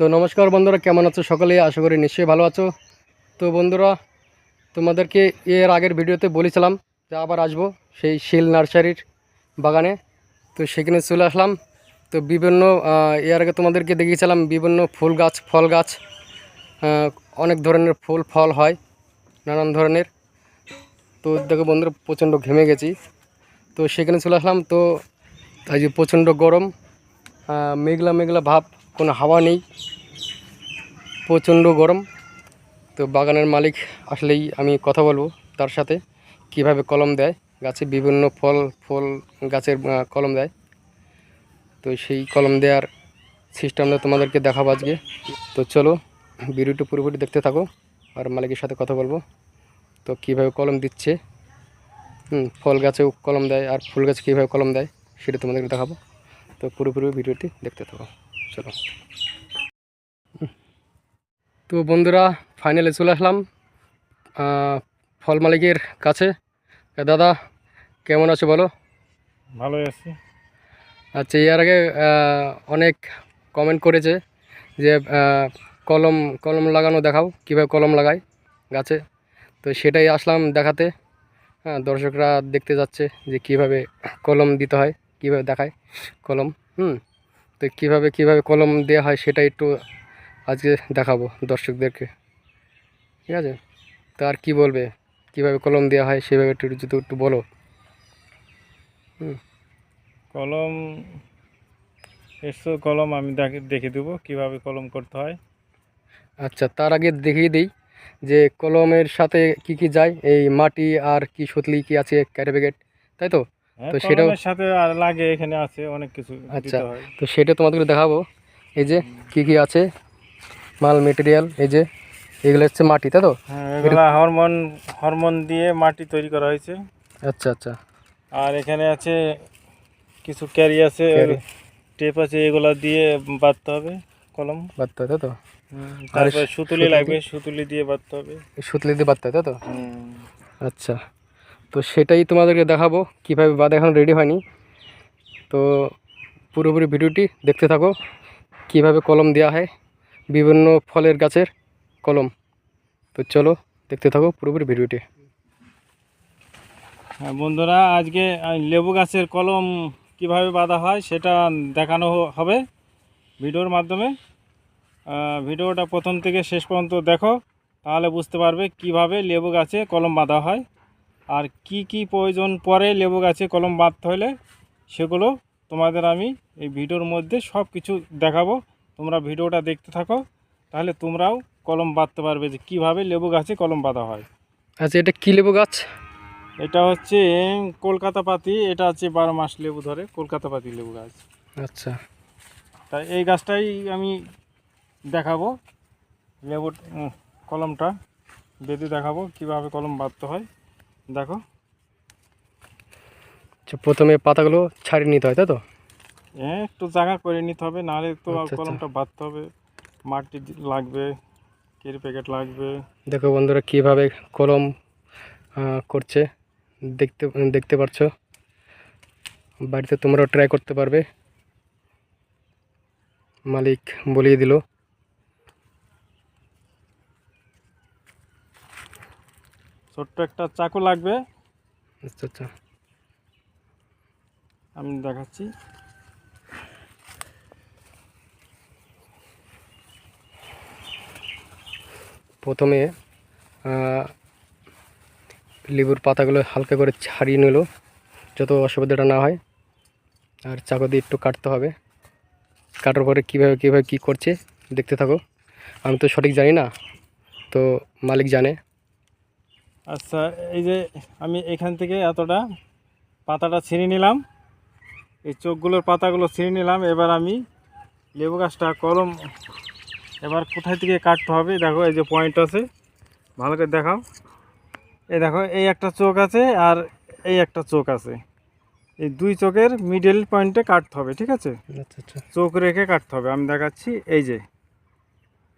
তো নমস্কার বন্ধুরা, কেমন আছো সকলে আশা করি নিশ্চয়ই ভালো আছো। তো বন্ধুরা, তোমাদেরকে এর আগের ভিডিওতে বলেছিলাম যে আবার আসব সেই শিল নার্সারির বাগানে। তো সেখানে চলে আসলাম। তো বিভিন্ন এর আগে তোমাদেরকে দেখিয়েছিলাম বিভিন্ন ফুল গাছ, ফল গাছ অনেক ধরনের ফুল, ফল হয়, নানান ধরনের। তো দেখো বন্ধুরা, প্রচণ্ড ঘেমে গেছি। তো সেখানে চলে আসলাম। তো আজ যে প্রচণ্ড গরম মেঘলা মেঘলা ভাব। কোনো হাওয়া নেই, প্রচণ্ড গরম। তো বাগানের মালিক আসলেই আমি কথা বলব তার সাথে, কীভাবে কলম দেয়, গাছে বিভিন্ন ফল ফল, গাছের কলম দেয়। তো সেই কলম দেওয়ার সিস্টেমটা তোমাদেরকে দেখাবো আজকে। তো চলো, ভিডিওটি পুরোপুরি দেখতে থাকো আর মালিকের সাথে কথা বলব। তো কীভাবে কলম দিচ্ছে, হুম, ফল গাছেও কলম দেয় আর ফুল গাছে কীভাবে কলম দেয় সেটা তোমাদেরকে দেখাবো। তো পুরোপুরি ভিডিওটি দেখতে থাকো। চলো। তো বন্ধুরা ফাইনালে চলে আসলাম ফল মালিকের কাছে। দাদা কেমন আছো বলো? ভালোই আছি। আচ্ছা এর আগে অনেক কমেন্ট করেছে যে কলম কলম লাগানো দেখাও কীভাবে কলম লাগায় গাছে। তো সেটাই আসলাম দেখাতে। হ্যাঁ দর্শকরা দেখতে যাচ্ছে যে কীভাবে কলম দিতে হয় কীভাবে দেখায় কলম। হুম তো কীভাবে কীভাবে কলম দেওয়া হয় সেটা একটু আজকে দেখাবো দর্শকদেরকে। ঠিক আছে? তো আর কী বলবে? কীভাবে কলম দেওয়া হয় সেভাবে একটু যদি একটু বলো। কলম এসো কলম আমি দেখে দেখে দেবো কীভাবে কলম করতে হয়। আচ্ছা তার আগে দেখিয়ে দিই যে কলমের সাথে কি কি যায়? এই মাটি আর কি সুতলি কি আছে ক্যারি প্যাকেট তাই তো? তো সেটাও- সাথে আর লাগে এখানে আছে অনেক কিছু আচ্ছা। তো সেটা তোমাদেরকে দেখাবো। এই যে কি কি আছে? মাল মেটেরিয়াল এই যে এগুলো হচ্ছে মাটি তাই তো? হ্যাঁ হরমোন হরমোন দিয়ে মাটি তৈরি করা হয়েছে। আচ্ছা আচ্ছা। আর এখানে আছে কিছু ক্যারি আছে টেপ আছে এগুলা দিয়ে বাঁধতে হবে কলম। হয় তাই তো? তারপরে সুতুলি? লাগবে সুতুলি দিয়ে বাঁধতে হবে। সুতলি দিয়ে হয় তাই তো? আচ্ছা। তো সেটাই তোমাদেরকে দেখাবো, কীভাবে বাদ এখন রেডি হয়নি। তো পুরোপুরি ভিডিওটি দেখতে থাকো, কীভাবে কলম দেওয়া হয়, বিভিন্ন ফলের গাছের কলম। তো চলো দেখতে থাকো পুরোপুরি ভিডিওটি। হ্যাঁ বন্ধুরা, আজকে লেবু গাছের কলম কীভাবে বাঁধা হয় সেটা দেখানো হবে ভিডিওর মাধ্যমে। ভিডিওটা প্রথম থেকে শেষ পর্যন্ত দেখো, তাহলে বুঝতে পারবে কীভাবে লেবু গাছে কলম বাঁধা হয়। আর কি কি প্রয়োজন পরে লেবু গাছে কলম বাঁধতে হলে সেগুলো তোমাদের আমি এই ভিডিওর মধ্যে সব কিছু দেখাবো। তোমরা ভিডিওটা দেখতে থাকো তাহলে তোমরাও কলম বাঁধতে পারবে যে কীভাবে লেবু গাছে কলম বাঁধা হয়। আচ্ছা এটা কী লেবু গাছ? এটা হচ্ছে কলকাতা পাতি এটা হচ্ছে বারো মাস লেবু ধরে কলকাতা পাতি লেবু গাছ। আচ্ছা। তাই এই গাছটাই আমি দেখাবো লেবুর উম, কলমটা বেঁধে দেখাবো কীভাবে কলম বাঁধতে হয়। দেখো। আচ্ছা প্রথমে পাতাগুলো ছাড়িয়ে নিতে হয় তাই তো? হ্যাঁ একটু জায়গা করে নিতে হবে নাহলে তো আচ্ছা, আচ্ছা। কলমটা বাঁধতে হবে। মাটি লাগবে কেরি প্যাকেট লাগবে। দেখো বন্ধুরা কীভাবে কলম করছে দেখতে দেখতে পারছ? বাড়িতে তোমরাও ট্রাই করতে পারবে। মালিক বলিয়ে দিল। ছোট্ট একটা চাকু লাগবে। আচ্ছা আচ্ছা। আমি দেখাচ্ছি। প্রথমে লেবুর পাতাগুলো হালকা করে ছাড়িয়ে নিল যত অসুবিধাটা না হয়। আর চাকু দিয়ে একটু কাটতে হবে। কাটার পরে কীভাবে কীভাবে কী করছে দেখতে থাকো। আমি তো সঠিক জানি না তো মালিক জানে। আচ্ছা এই যে আমি এখান থেকে এতটা পাতাটা ছিঁড়ে নিলাম। এই চোখগুলোর পাতাগুলো ছিঁড়ে নিলাম। এবার আমি লেবু গাছটা কলম এবার কোথায় থেকে কাটতে হবে? দেখো এই যে পয়েন্ট আছে। ভালো করে দেখাও। এই দেখো এই একটা চোখ আছে আর এই একটা চোখ আছে। এই দুই চোখের মিডল পয়েন্টে কাটতে হবে ঠিক আছে? আচ্ছা আচ্ছা। চোখ রেখে কাটতে হবে। আমি দেখাচ্ছি এই যে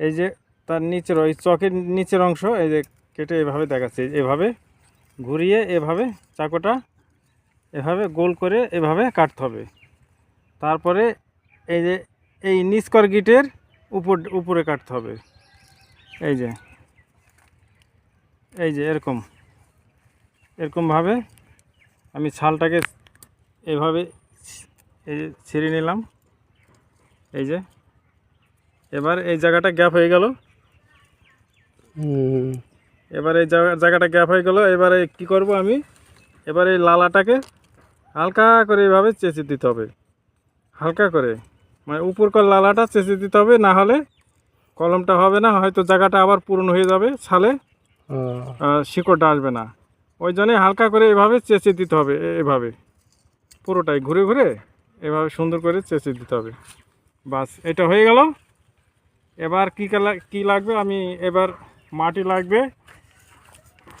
এই যে তার নিচের ওই চকের নিচের অংশ এই যে কেটে এভাবে দেখাচ্ছি এভাবে ঘুরিয়ে এভাবে চাকুটা এভাবে গোল করে এভাবে কাটতে হবে। তারপরে এই যে এই নিচকর গিটের উপর, উপরে কাটতে হবে। এই যে এই যে এরকম, এরকমভাবে আমি ছালটাকে এভাবে এই যে ছিঁড়ে নিলাম। এই যে, এবার এই জায়গাটা গ্যাপ হয়ে গেল। এবার এই জায়গা- জায়গাটা গ্যাপ হয়ে গেল। এবারে কি করব আমি? এবার এই লালাটাকে হালকা করে এইভাবে চেঁচে দিতে হবে। হালকা করে। মানে উপর উপরকার লালাটা চেঁচে দিতে হবে না হলে কলমটা হবে না হয়তো জায়গাটা আবার পূরণ হয়ে যাবে ছালে শিকড়টা আসবে না। ওই জন্যে হালকা করে এভাবে চেঁচে দিতে হবে এভাবে। পুরোটাই ঘুরে ঘুরে এভাবে সুন্দর করে চেঁচে দিতে হবে। বাস এটা হয়ে গেল। এবার কী কী লাগবে? আমি এবার মাটি লাগবে।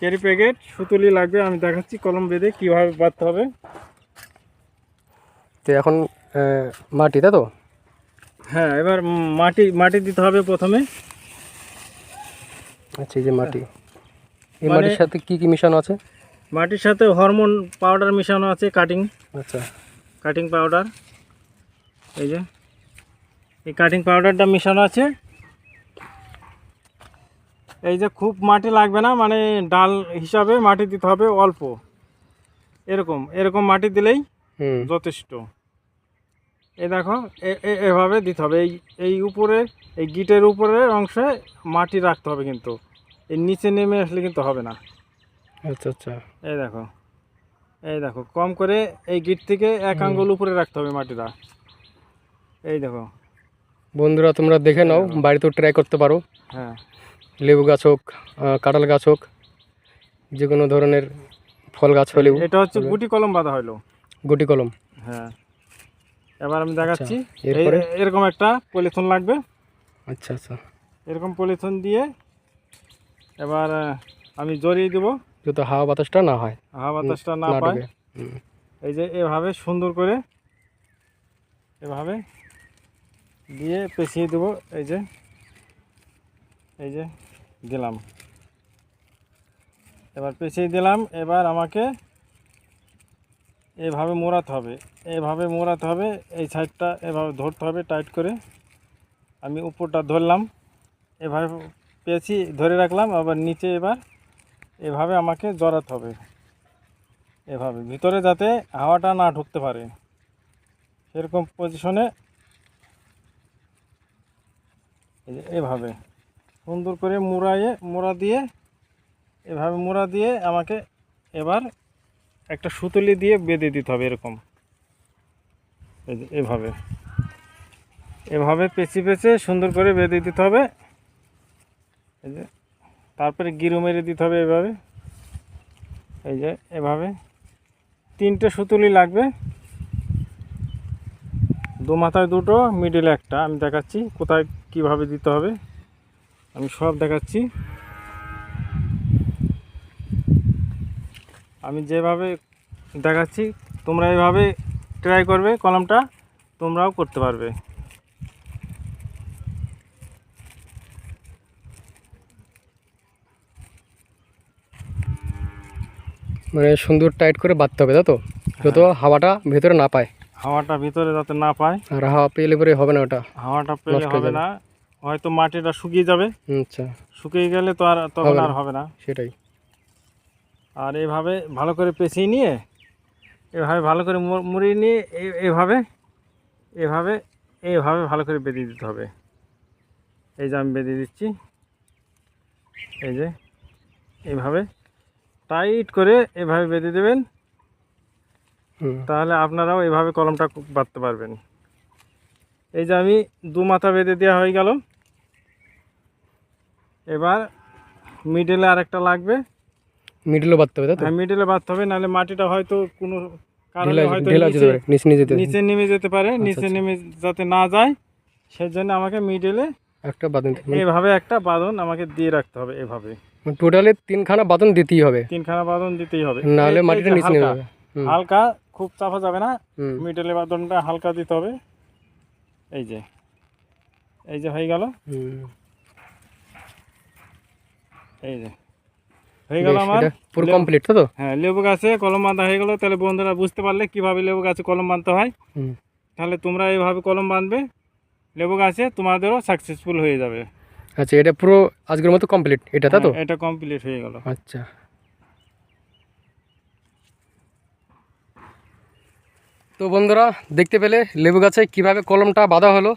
ক্যারি প্যাকেট সুতুলি লাগবে আমি দেখাচ্ছি কলম বেঁধে কীভাবে বাঁধতে হবে। তো এখন মাটি তাই তো? হ্যাঁ এবার মাটি মাটি দিতে হবে প্রথমে। আচ্ছা এই যে মাটি। এই মানে- মাটির সাথে কি কি মিশানো আছে? মাটির সাথে হরমোন পাউডার মিশানো আছে কাটিং আচ্ছা। কাটিং পাউডার এই যে। এই কাটিং পাউডারটা মিশানো আছে। এই যে খুব মাটি লাগবে না মানে ডাল হিসাবে মাটি দিতে হবে অল্প। এরকম এরকম মাটি দিলেই হুম। যথেষ্ট। এই দেখো এ- এ- এভাবে দিতে হবে। এই এই উপরে এই গিটের উপরের অংশে মাটি রাখতে হবে কিন্তু। এই নিচে নেমে আসলে কিন্তু হবে না। আচ্ছা আচ্ছা। এই দেখো এই দেখো কম করে এই গিট থেকে এক আঙ্গুল উপরে রাখতে হবে মাটিটা। এই দেখো। বন্ধুরা তোমরা দেখে নাও বাড়িতেও ট্রাই করতে পারো। হ্যাঁ। লেবু গাছ হোক কাঁঠাল গাছ হোক যে কোনো ধরনের ফল গাছ হলেও। এটা হচ্ছে গুটি কলম বাঁধা হলো। গুটি কলম। হ্যাঁ। এবার আমি দেখাচ্ছি। আচ্ছা, এরকম একটা পলিথন লাগবে। আচ্ছা আচ্ছা। এরকম পলিথন দিয়ে এবার আমি জড়িয়ে দেবো। যাতে হাওয়া বাতাসটা না হয়। হাওয়া বাতাসটা না না পায়। এই যে এভাবে সুন্দর করে এভাবে দিয়ে পেঁচিয়ে দেবো। এই যে এই যে। দিলাম। এবার পেঁচিয়ে দিলাম, এবার আমাকে এভাবে মোড়াতে হবে। এভাবে মোড়াতে হবে, এই সাইডটা এভাবে ধরতে হবে টাইট করে। আমি উপরটা ধরলাম, এভাবে পেঁচি ধরে রাখলাম, আবার নিচে এবার এভাবে আমাকে জড়াতে হবে। এভাবে, ভিতরে যাতে হাওয়াটা না ঢুকতে পারে। সেরকম পজিশনে এভাবে। সুন্দর করে মুড়াইয়ে মুড়া দিয়ে, এভাবে মুড়া দিয়ে আমাকে এবার একটা সুতলি দিয়ে বেঁধে দিতে হবে এরকম। এভাবে। এভাবে পেঁচে পেঁচে সুন্দর করে বেঁধে দিতে হবে। এই যে তারপরে গিরু মেরে দিতে হবে এভাবে। এই যে এভাবে তিনটে সুতুলি লাগবে। দু মাথায় দুটো মিডিলে একটা। আমি দেখাচ্ছি কোথায় কীভাবে দিতে হবে। আমি সব দেখাচ্ছি। আমি যেভাবে দেখাচ্ছি তোমরা এভাবে ট্রাই করবে কলমটা তোমরাও করতে পারবে। মানে সুন্দর টাইট করে বাঁধতে হবে তো? যত হাওয়াটা ভেতরে না পায়। হাওয়াটা ভিতরে যাতে না পায়। আর হাওয়া পেলে পরে হবে না ওটা। হাওয়াটা পেলে হবে না। হয়তো মাটিটা শুকিয়ে যাবে। আচ্ছা। শুকিয়ে গেলে তো আর তখন আর হবে না। সেটাই। আর এইভাবে ভালো করে পেঁচিয়ে নিয়ে এভাবে ভালো করে মুড়িয়ে নিয়ে এভাবে এভাবে এইভাবে ভালো করে বেঁধে দিতে হবে। এই যে আমি বেঁধে দিচ্ছি। এই যে এইভাবে টাইট করে এভাবে বেঁধে দেবেন। তাহলে আপনারাও এভাবে কলমটা বাঁধতে পারবেন। এই যে আমি দু মাথা বেঁধে দেওয়া হয়ে গেল। এবার মিডলে আরেকটা লাগবে। মিডিলও বাঁধতে হবে তাই তো? হ্যাঁ মিডলে বাঁধতে হবে নাহলে মাটিটা হয়তো কোনো কারণে হয়তো নিচে- পারে নিচে নিচে যেতে। নিচে নেমে যেতে পারে নিচে আচ্ছা। নেমে যাতে না যায় সেই জন্য আমাকে মিডলে একটা বাঁধন এইভাবে একটা বাঁধন আমাকে দিয়ে রাখতে হবে এভাবে। টোটালে তিনখানা বাঁধন দিতেই হবে। তিনখানা বাঁধন দিতেই হবে। নাহলে মাটিটা নিচে নেমে যাবে। হালকা খুব চাপা যাবে না। মিডলে বাঁধনটা হালকা দিতে হবে। এই যে এই যে হয়ে গেল। এই যে। হয়ে গেল আমার। পুরো কমপ্লিট তো হ্যাঁ লেবু গাছে কলম বাঁধা হয়ে গেল। তাহলে বন্ধুরা বুঝতে পারলে কীভাবে লেবু গাছে কলম বাঁধতে হয়। তাহলে তোমরা এইভাবে কলম বাঁধবে। লেবু গাছে তোমাদেরও সাকসেসফুল হয়ে যাবে। আচ্ছা এটা পুরো আজকের মতো কমপ্লিট এটা তো হ্যাঁ, এটা কমপ্লিট হয়ে গেল। আচ্ছা। তো বন্ধুরা দেখতে পেলে লেবু গাছে কীভাবে কলমটা বাঁধা হলো।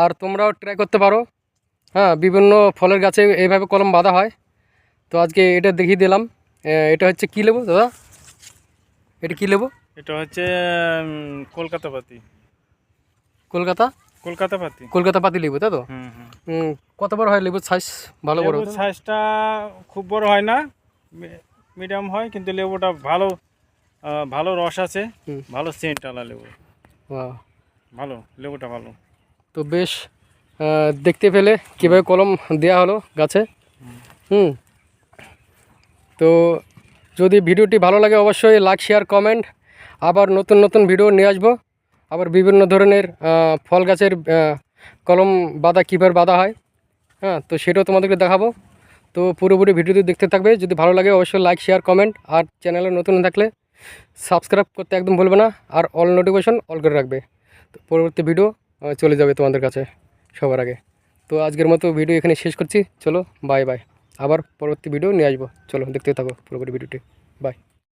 আর তোমরাও ট্রাই করতে পারো। হ্যাঁ বিভিন্ন ফলের গাছে এইভাবে কলম বাঁধা হয়। তো আজকে এটা দেখিয়ে দিলাম। এটা হচ্ছে কী লেবু দাদা? এটা কী লেবু? এটা হচ্ছে কলকাতা পাতি। কলকাতা? কলকাতা পাতি। কলকাতা পাতি লেবু তাই তো? হুম হুম। হুম, কত বড় হয় লেবুর সাইজ ভালো বড় সাইজটা খুব বড় হয় না মিডিয়াম হয় কিন্তু লেবুটা ভালো ভালো রস আছে। ভালো সেন্ট আলা লেবু। ভালো লেবুটা ভালো। তো বেশ দেখতে পেলে কীভাবে কলম দেওয়া হলো গাছে। হুম। তো যদি ভিডিওটি ভালো লাগে অবশ্যই লাইক, শেয়ার, কমেন্ট। আবার নতুন নতুন ভিডিও নিয়ে আসব। আবার বিভিন্ন ধরনের ফল গাছের কলম বাঁধা কীভাবে বাঁধা হয় হ্যাঁ তো সেটাও তোমাদেরকে দেখাবো। তো পুরোপুরি ভিডিওটি দেখতে থাকবে। যদি ভালো লাগে অবশ্যই লাইক, শেয়ার, কমেন্ট। আর চ্যানেলে নতুন থাকলে সাবস্ক্রাইব করতে একদম ভুলবে না। আর অল নোটিফিকেশন অল করে রাখবে। তো পরবর্তী ভিডিও চলে যাবে তোমাদের কাছে সবার আগে। তো আজকের মতো ভিডিও এখানে শেষ করছি। চলো বাই বাই আবার পরবর্তী ভিডিও নিয়ে আসব। চলো দেখতে থাকো পুরোপুরি ভিডিওটি বাই